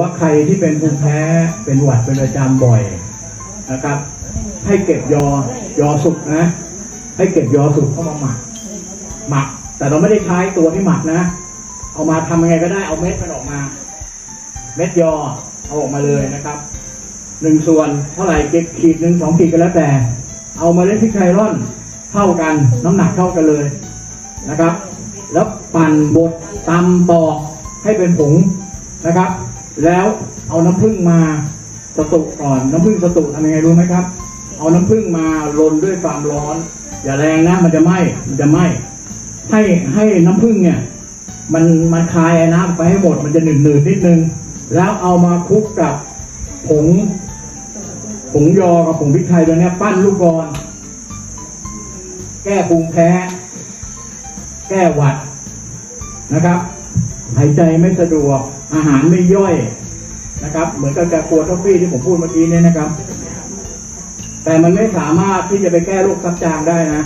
ว่าใครที่เป็นภูมิแพ้เป็นหวัดเป็นประจำบ่อยนะครับ ให้เก็บยอยอสุกนะ ให้เก็บยอสุกเข้ามาหมัก หมัก แต่เราไม่ได้ใช้ตัวที่หมักนะ เอามาทำยังไงก็ได้เอาเม็ดมันออกมา เม็ดยอเอาออกมาเลยนะครับหนึ่งส่วนเท่าไหร่เก็บขีดหนึ่งสองขีดก็แล้วแต่ เอามาเล่นพริกไทยร่อนเท่ากันน้ำหนักเท่ากันเลยนะครับ แล้วปั่นบดตำตอกให้เป็นผงนะครับ แล้วเอาน้ำผึ้งมาสตุก่อนน้ำผึ้งสตุทำยังไงรู้ไหมครับ เอาน้ำผึ้งมาลนด้วยความร้อน อย่าแรงนะมันจะไหม้มันจะไหม้ให้ให้น้ำผึ้งเนี่ยมันมันคายน้ำไปให้หมดมันจะหนืดหนืดนิดนึง แล้วเอามาคลุกกับผงผงยอกับผงพริกไทยตัวเนี้ยปั้นลูกกอนแก้ภูมิแพ้ แก้หวัดนะครับ หายใจไม่สะดวก อาหารไม่ย่อยนะครับ เหมือนกับแกปวดท้องฟี่ที่ผมพูดเมื่อกี้เนี่ยนะครับ แต่มันไม่สามารถที่จะไปแก้โรคซับจางได้นะ